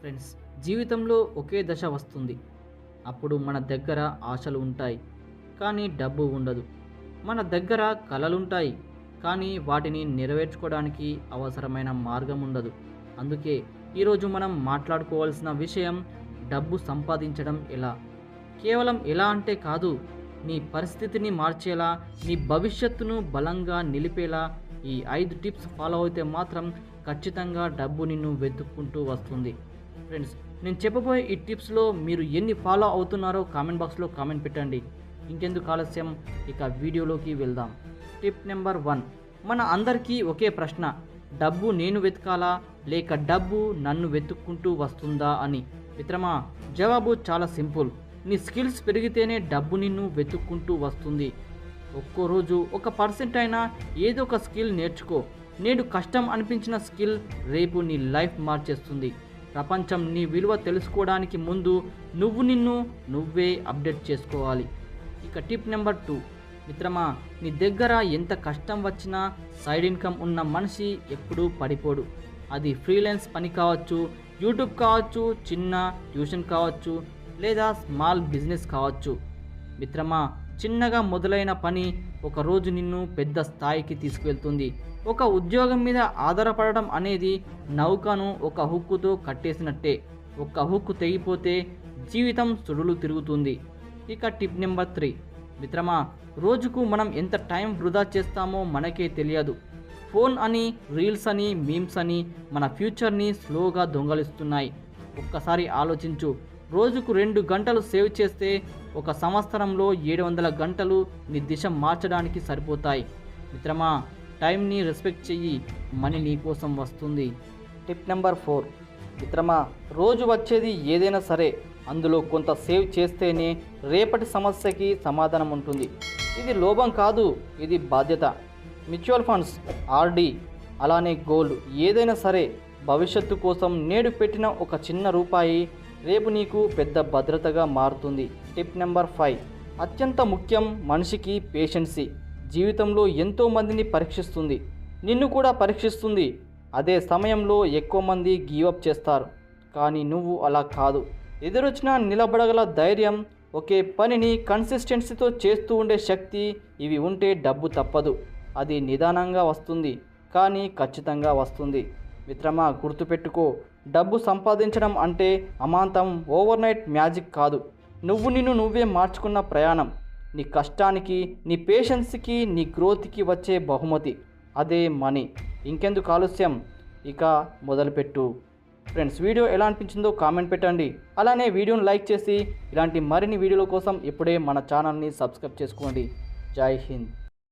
Friends జీవితంలో ఒకే దశ వస్తుంది. అప్పుడు మన దగ్గర ఆశలు ఉంటాయి కానీ డబ్బు ఉండదు. మన దగ్గర కలలుంటాయి కానీ వాటిని నెరవేర్చుకోవడానికి అవసరమైన మార్గం ఉండదు. అందుకే ఈరోజు మనం మాట్లాడుకోవాల్సిన విషయం డబ్బు సంపాదించడం ఎలా? కేవలం ఎలా అంటే కాదు నీ పరిస్థితిని మార్చేలా నీ భవిష్యత్తును బలంగా నిలిపేలా ఈ ఐదు టిప్స్ ఫాలో అయితే మాత్రం ఖచ్చితంగా డబ్బు నిన్ను వెతుక్కుంటూ వస్తుంది. ఫ్రెండ్స్ నేను చెప్పబోయే ఈ టిప్స్లో మీరు ఎన్ని ఫాలో అవుతున్నారో కామెంట్ బాక్స్లో కామెంట్ పెట్టండి. ఇంకెందుకు ఆలస్యం? ఇక వీడియోలోకి వెళ్దాం. టిప్ నెంబర్ వన్ మన అందరికీ ఒకే ప్రశ్న. డబ్బు నేను వెతకాలా? లేక డబ్బు నన్ను వెతుక్కుంటూ వస్తుందా అని. మిత్రమా జవాబు చాలా సింపుల్. నీ స్కిల్స్ పెరిగితేనే డబ్బు నిన్ను వెతుక్కుంటూ వస్తుంది. ఒక్కో రోజు ఒక పర్సెంట్ అయినా ఏదో ఒక స్కిల్ నేర్చుకో. నేడు కష్టం అనిపించిన స్కిల్ రేపు నీ లైఫ్ మార్చేస్తుంది. ప్రపంచం నీ విలువ తెలుసుకోవడానికి ముందు నువ్వు నిన్ను నువ్వే అప్డేట్ చేసుకోవాలి. ఇక టిప్ నెంబర్ టూ. మిత్రమా నీ దగ్గర ఎంత కష్టం వచ్చినా సైడ్ ఇన్కమ్ ఉన్న మనిషి ఎప్పుడూ పడిపోడు. అది ఫ్రీలాన్స్ పని కావచ్చు యూట్యూబ్ కావచ్చు చిన్న ట్యూషన్ కావచ్చు లేదా స్మాల్ బిజినెస్ కావచ్చు. మిత్రమా చిన్నగా మొదలైన పని ఒక రోజు నిన్ను పెద్ద స్థాయికి తీసుకువెళ్తుంది. ఒక ఉద్యోగం మీద ఆధారపడడం అనేది నౌకను ఒక హుక్కుతో కట్టేసినట్టే. ఒక హుక్కు తెగిపోతే జీవితం సుడులు తిరుగుతుంది. ఇక టిప్ నెంబర్ త్రీ. మిత్రమా రోజుకు మనం ఎంత టైం వృధా చేస్తామో మనకే తెలియదు. ఫోన్ అని రీల్స్ అని మీమ్స్ అని మన ఫ్యూచర్ని స్లోగా దొంగలిస్తున్నాయి. ఒక్కసారి ఆలోచించు. రోజుకు రెండు గంటలు సేవ్ చేస్తే ఒక సంవత్సరంలో ఏడు వందల గంటలు నీ దిశ మార్చడానికి సరిపోతాయి. మిత్రమా టైంని రెస్పెక్ట్ చెయ్యి. మనీ నీ కోసం వస్తుంది. టిప్ నెంబర్ ఫోర్ మిత్రమా రోజు వచ్చేది ఏదైనా సరే అందులో కొంత సేవ్ చేస్తేనే రేపటి సమస్యకి సమాధానం ఉంటుంది. ఇది లోభం కాదు ఇది బాధ్యత. మ్యూచువల్ ఫండ్స్ ఆర్డి అలానే గోల్డ్ ఏదైనా సరే భవిష్యత్తు కోసం నేడు పెట్టిన ఒక చిన్న రూపాయి రేపు నీకు పెద్ద భద్రతగా మారుతుంది. Tip number five. అత్యంత ముఖ్యం మనిషికి పేషెన్సీ. జీవితంలో ఎంతో మందిని పరీక్షిస్తుంది. నిన్ను కూడా పరీక్షిస్తుంది. అదే సమయంలో ఎక్కువ మంది గివప్ చేస్తారు. కానీ నువ్వు అలా కాదు. ఎదురొచ్చినా నిలబడగల ధైర్యం ఒకే పనిని కన్సిస్టెన్సీతో చేస్తూ ఉండే శక్తి ఇవి ఉంటే డబ్బు తప్పదు. అది నిదానంగా వస్తుంది. కానీ ఖచ్చితంగా వస్తుంది. మిత్రమా గుర్తుపెట్టుకో. డబ్బు సంపాదించడం అంటే అమాంతం ఓవర్ నైట్ మ్యాజిక్ కాదు. నువ్వు నిన్ను నువ్వే మార్చుకున్న ప్రయాణం. నీ కష్టానికి నీ పేషెన్స్కి నీ గ్రోత్కి వచ్చే బహుమతి. అదే మనీ. ఇంకెందుకు ఆలస్యం? ఇక మొదలుపెట్టు. ఫ్రెండ్స్ వీడియో ఎలా అనిపించిందో కామెంట్ పెట్టండి. అలానే వీడియోను లైక్ చేసి ఇలాంటి మరిన్ని వీడియోల కోసం ఇప్పుడే మన ఛానల్ని సబ్స్క్రైబ్ చేసుకోండి. జై హింద్.